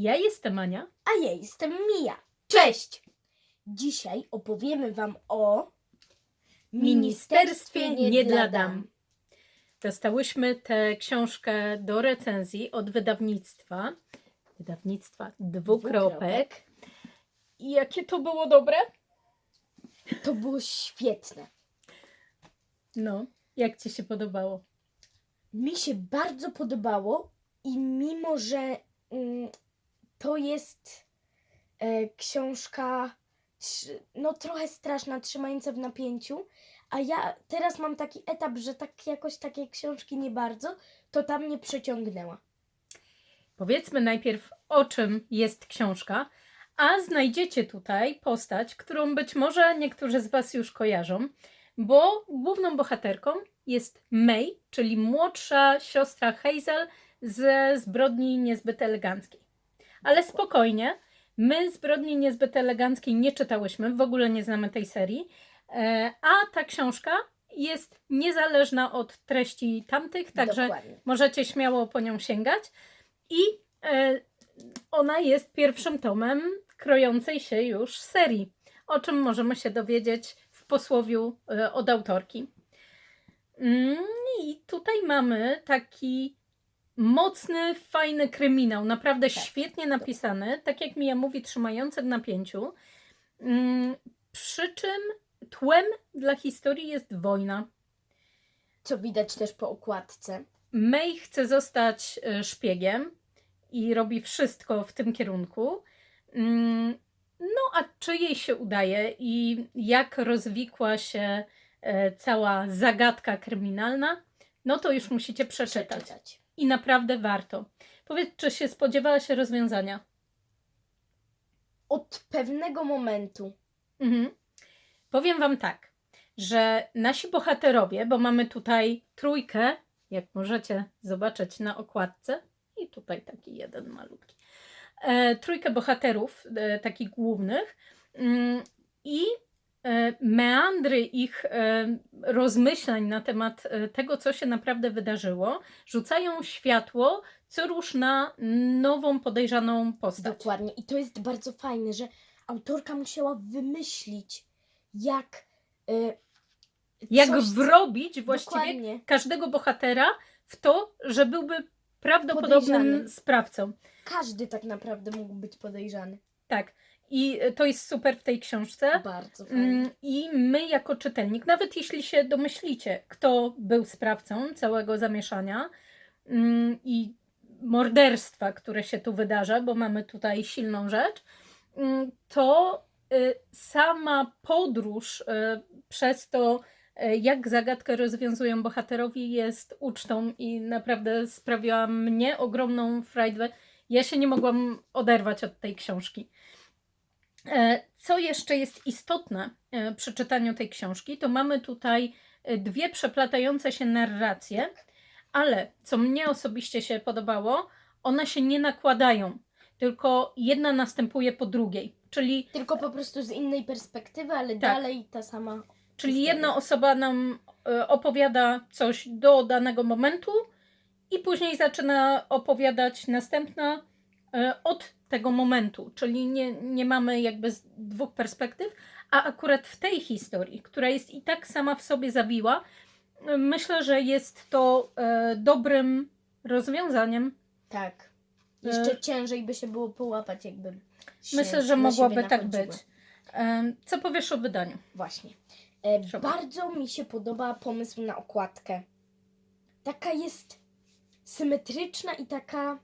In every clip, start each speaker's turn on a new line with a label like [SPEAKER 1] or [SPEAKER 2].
[SPEAKER 1] Ja jestem Ania.
[SPEAKER 2] A ja jestem Mija. Cześć! Dzisiaj opowiemy Wam o
[SPEAKER 1] Ministerstwie nie dla dam. Dostałyśmy tę książkę do recenzji od wydawnictwa. Wydawnictwa dwukropek.
[SPEAKER 2] Dwukropek.
[SPEAKER 1] I jakie to było dobre?
[SPEAKER 2] To było świetne.
[SPEAKER 1] No, jak Ci się podobało?
[SPEAKER 2] Mi się bardzo podobało i mimo, że mm, to jest e, książka no trochę straszna, trzymająca w napięciu, a ja teraz mam taki etap, że tak jakoś takie książki nie bardzo, to tam mnie przeciągnęła.
[SPEAKER 1] Powiedzmy najpierw, o czym jest książka, a znajdziecie tutaj postać, którą być może niektórzy z Was już kojarzą, bo główną bohaterką jest May, czyli młodsza siostra Hazel ze zbrodni niezbyt eleganckiej. Ale spokojnie, my zbrodni niezbyt eleganckiej nie czytałyśmy, w ogóle nie znamy tej serii, e, a ta książka jest niezależna od treści tamtych, także
[SPEAKER 2] Dokładnie.
[SPEAKER 1] możecie śmiało po nią sięgać. I e, ona jest pierwszym tomem krojącej się już serii, o czym możemy się dowiedzieć w posłowiu e, od autorki. Mm, I tutaj mamy taki mocny, fajny kryminał, naprawdę
[SPEAKER 2] Tak.
[SPEAKER 1] świetnie napisany, tak jak Mija mówi, trzymający w napięciu. Mm, Przy czym tłem dla historii jest wojna.
[SPEAKER 2] Co widać też po okładce.
[SPEAKER 1] May chce zostać e, szpiegiem i robi wszystko w tym kierunku. Mm, No, a czy jej się udaje i jak rozwikła się e, cała zagadka kryminalna, no to już musicie przeczytać.
[SPEAKER 2] Przeczytać.
[SPEAKER 1] I naprawdę warto. Powiedz, czy się spodziewała się rozwiązania?
[SPEAKER 2] Od pewnego momentu.
[SPEAKER 1] Mhm. Powiem Wam tak, że nasi bohaterowie, bo mamy tutaj trójkę, jak możecie zobaczyć na okładce, i tutaj taki jeden malutki, e, trójkę bohaterów, e, takich głównych, mm, i meandry ich e, rozmyślań na temat e, tego, co się naprawdę wydarzyło, rzucają światło co rusz na nową podejrzaną postać.
[SPEAKER 2] Dokładnie. I to jest bardzo fajne, że autorka musiała wymyślić, jak. y,
[SPEAKER 1] Jak
[SPEAKER 2] coś,
[SPEAKER 1] wrobić właściwie
[SPEAKER 2] Dokładnie.
[SPEAKER 1] każdego bohatera w to, że byłby prawdopodobnym
[SPEAKER 2] Podejrzany.
[SPEAKER 1] sprawcą.
[SPEAKER 2] Każdy tak naprawdę mógł być podejrzany.
[SPEAKER 1] Tak. I to jest super w tej książce.
[SPEAKER 2] Bardzo fajnie.
[SPEAKER 1] Mm, I my, jako czytelnik, nawet jeśli się domyślicie, kto był sprawcą całego zamieszania mm, i morderstwa, które się tu wydarza, bo mamy tutaj silną rzecz, mm, to y, sama podróż y, przez to, y, jak zagadkę rozwiązują bohaterowie, jest ucztą i naprawdę sprawiła mnie ogromną frajdę. Ja się nie mogłam oderwać od tej książki. E, Co jeszcze jest istotne e, przy czytaniu tej książki, to mamy tutaj e, dwie przeplatające się narracje, ale co mnie osobiście się podobało, one się nie nakładają, tylko jedna następuje po drugiej. Czyli,
[SPEAKER 2] Tylko po prostu z innej perspektywy, ale
[SPEAKER 1] Tak.
[SPEAKER 2] dalej ta sama.
[SPEAKER 1] czyli
[SPEAKER 2] Historia.
[SPEAKER 1] jedna osoba nam opowiada coś do danego momentu i później zaczyna opowiadać następna tego momentu. Czyli nie, nie mamy jakby z dwóch perspektyw, a akurat w tej historii, która jest i tak sama w sobie zawiła, e, myślę, że jest to e, dobrym rozwiązaniem.
[SPEAKER 2] Tak. Jeszcze ciężej by się było połapać, jakby.
[SPEAKER 1] E. Myślę, że mogłoby tak być. E, Co powiesz o wydaniu?
[SPEAKER 2] Właśnie. E, bardzo mi się podoba pomysł na okładkę. Taka jest symetryczna i taka.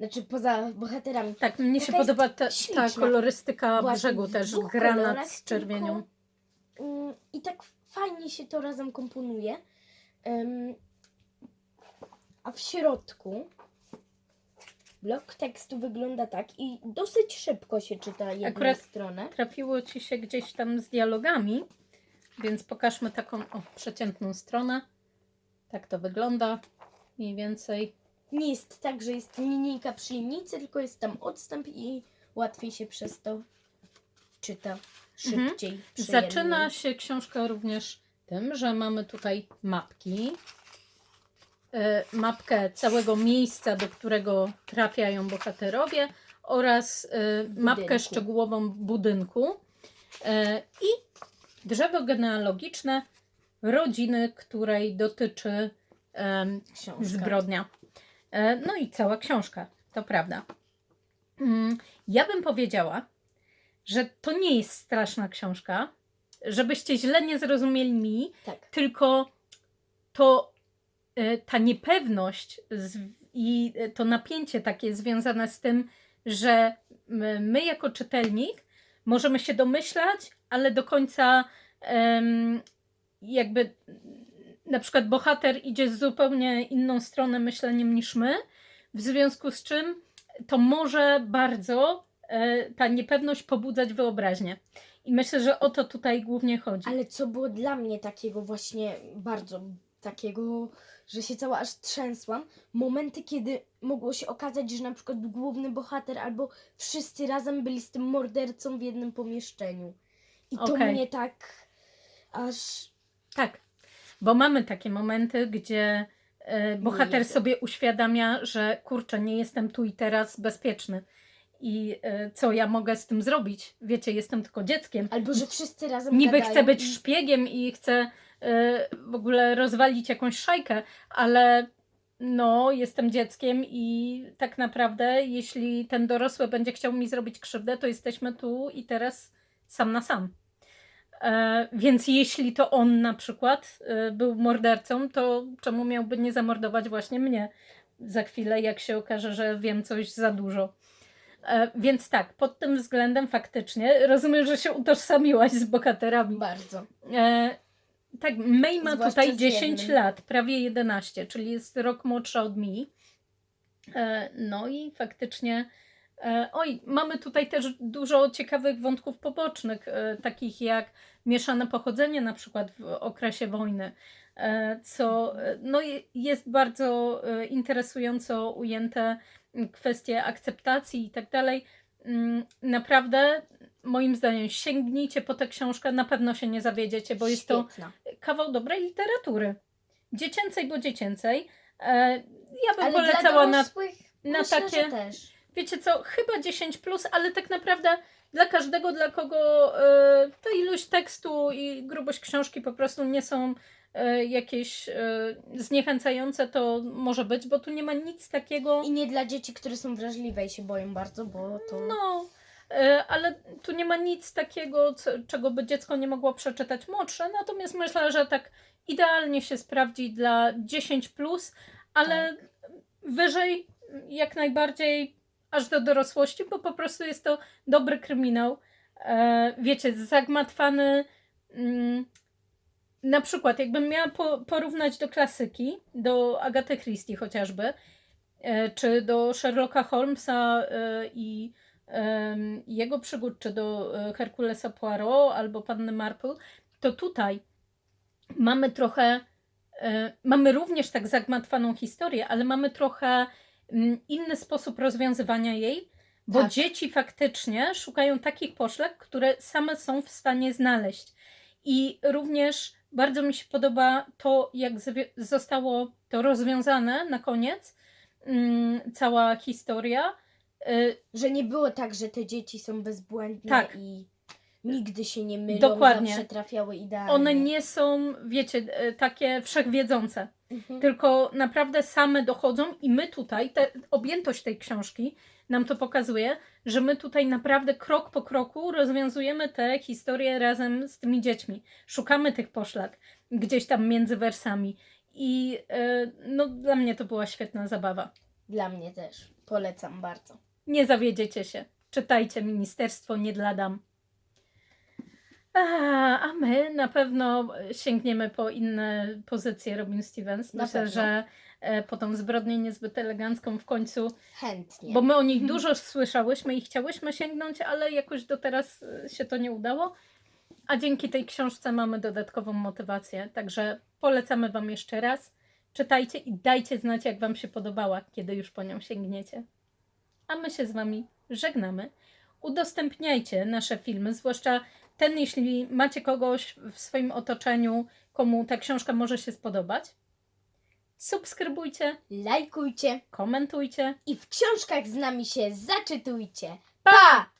[SPEAKER 2] Znaczy poza bohaterami.
[SPEAKER 1] Tak, mnie się
[SPEAKER 2] Taka
[SPEAKER 1] podoba ta, ta
[SPEAKER 2] śliczna.
[SPEAKER 1] kolorystyka
[SPEAKER 2] Właśnie,
[SPEAKER 1] brzegu
[SPEAKER 2] w
[SPEAKER 1] też,
[SPEAKER 2] dwóch
[SPEAKER 1] granat z czerwienią.
[SPEAKER 2] tylko, mm, I tak fajnie się to razem komponuje. A w środku blok tekstu wygląda tak i dosyć szybko się czyta jedną
[SPEAKER 1] Akurat-
[SPEAKER 2] stronę.
[SPEAKER 1] Trafiło ci się gdzieś tam z dialogami, więc pokażmy taką o, przeciętną stronę. Tak to wygląda mniej więcej.
[SPEAKER 2] Nie jest tak, że jest linijka przyjemnicy, tylko jest tam odstęp i łatwiej się przez to czyta szybciej.
[SPEAKER 1] Mhm. Zaczyna się książka również tym, że mamy tutaj mapki. e, mapkę całego miejsca, do którego trafiają bohaterowie oraz e, mapkę
[SPEAKER 2] Budynku.
[SPEAKER 1] szczegółową budynku e, i drzewo genealogiczne rodziny, której dotyczy zbrodnia. E, No i cała książka, to prawda. Mm, Ja bym powiedziała, że to nie jest straszna książka, żebyście źle nie zrozumieli mi,
[SPEAKER 2] Tak.
[SPEAKER 1] tylko to e, ta niepewność i e, to napięcie takie związane z tym, że my, jako czytelnik możemy się domyślać, ale do końca jakby na przykład bohater idzie z zupełnie inną stronę myśleniem niż my, w związku z czym to może bardzo e, ta niepewność pobudzać wyobraźnię. I myślę, że o to tutaj głównie chodzi.
[SPEAKER 2] Ale co było dla mnie takiego właśnie bardzo takiego, że się cała aż trzęsłam, momenty, kiedy mogło się okazać, że na przykład główny bohater albo wszyscy razem byli z tym mordercą w jednym pomieszczeniu. I to
[SPEAKER 1] Okej.
[SPEAKER 2] mnie tak aż
[SPEAKER 1] Tak, bo mamy takie momenty, gdzie e, bohater sobie uświadamia, że kurczę, nie jestem tu i teraz bezpieczny. I e, co ja mogę z tym zrobić? Wiecie, jestem tylko dzieckiem.
[SPEAKER 2] albo że wszyscy razem
[SPEAKER 1] Niby chcę być szpiegiem i chcę e, w ogóle rozwalić jakąś szajkę, ale no, jestem dzieckiem i tak naprawdę, jeśli ten dorosły będzie chciał mi zrobić krzywdę, to jesteśmy tu i teraz sam na sam. E, więc jeśli to on na przykład e, był mordercą, to czemu miałby nie zamordować właśnie mnie za chwilę, jak się okaże, że wiem coś za dużo. E, więc tak, pod tym względem faktycznie rozumiem, że się utożsamiłaś z bohaterami.
[SPEAKER 2] bardzo.
[SPEAKER 1] Tak, May ma
[SPEAKER 2] Zwłaszcza
[SPEAKER 1] tutaj
[SPEAKER 2] z
[SPEAKER 1] 10
[SPEAKER 2] jednym.
[SPEAKER 1] lat, prawie 11, czyli jest rok młodsza od mi. No i faktycznie. E, oj, mamy tutaj też dużo ciekawych wątków pobocznych, e, takich jak mieszane pochodzenie, na przykład w okresie wojny, e, co no, je- jest bardzo interesująco ujęte kwestie akceptacji i tak dalej. Mm, Naprawdę, moim zdaniem, sięgnijcie po tę książkę, na pewno się nie zawiedziecie, bo jest to
[SPEAKER 2] Świetna.
[SPEAKER 1] kawał dobrej literatury. Dziecięcej, bo dziecięcej. Ja bym
[SPEAKER 2] Ale
[SPEAKER 1] polecała na, na
[SPEAKER 2] myślę,
[SPEAKER 1] takie,
[SPEAKER 2] też.
[SPEAKER 1] Wiecie co, chyba 10 plus, ale tak naprawdę dla każdego, dla kogo e, ta ilość tekstu i grubość książki po prostu nie są e, jakieś e, zniechęcające, to może być, bo tu nie ma nic takiego.
[SPEAKER 2] I nie dla dzieci, które są wrażliwe i się boją bardzo, bo to...
[SPEAKER 1] No, e, ale tu nie ma nic takiego, co, czego by dziecko nie mogło przeczytać młodsze. Natomiast myślę, że tak idealnie się sprawdzi dla 10, plus, ale wyżej jak najbardziej aż do dorosłości, bo po prostu jest to dobry kryminał. E, wiecie, zagmatwany. Mm, na przykład, jakbym miała po, porównać do klasyki, do Agaty Christie chociażby, e, czy do Sherlocka Holmesa e, i jego przygód, czy do Herkulesa Poirot albo Panny Marple, to tutaj mamy trochę, mamy również tak zagmatwaną historię, ale mamy trochę inny sposób rozwiązywania jej, bo
[SPEAKER 2] Tak.
[SPEAKER 1] dzieci faktycznie szukają takich poszlak, które same są w stanie znaleźć. I również bardzo mi się podoba to, jak zostało to rozwiązane na koniec, mm, cała historia. Y,
[SPEAKER 2] Że nie było tak, że te dzieci są bezbłędne
[SPEAKER 1] Tak.
[SPEAKER 2] i nigdy się nie mylą,
[SPEAKER 1] Dokładnie.
[SPEAKER 2] zawsze trafiały idealnie.
[SPEAKER 1] One nie są, wiecie, e, takie wszechwiedzące,
[SPEAKER 2] Mhm.
[SPEAKER 1] tylko naprawdę same dochodzą i my tutaj, te, objętość tej książki nam to pokazuje, że my tutaj naprawdę krok po kroku rozwiązujemy te historie razem z tymi dziećmi. Szukamy tych poszlak gdzieś tam między wersami i e, no dla mnie to była świetna zabawa.
[SPEAKER 2] Dla mnie też. Polecam bardzo.
[SPEAKER 1] Nie zawiedziecie się. Czytajcie Ministerstwo nie dla dam. A, my na pewno sięgniemy po inne pozycje Robin Stevens. Myślę, że e, po tą zbrodnię niezbyt elegancką w końcu,
[SPEAKER 2] Chętnie.
[SPEAKER 1] bo my o nich dużo słyszałyśmy i chciałyśmy sięgnąć, ale jakoś do teraz e, się to nie udało. A dzięki tej książce mamy dodatkową motywację. Także polecamy Wam jeszcze raz. Czytajcie i dajcie znać, jak Wam się podobała, kiedy już po nią sięgniecie. A my się z Wami żegnamy. Udostępniajcie nasze filmy, zwłaszcza ten, jeśli macie kogoś w swoim otoczeniu, komu ta książka może się spodobać. Subskrybujcie,
[SPEAKER 2] lajkujcie,
[SPEAKER 1] komentujcie
[SPEAKER 2] i w książkach z nami się zaczytujcie.
[SPEAKER 1] pa!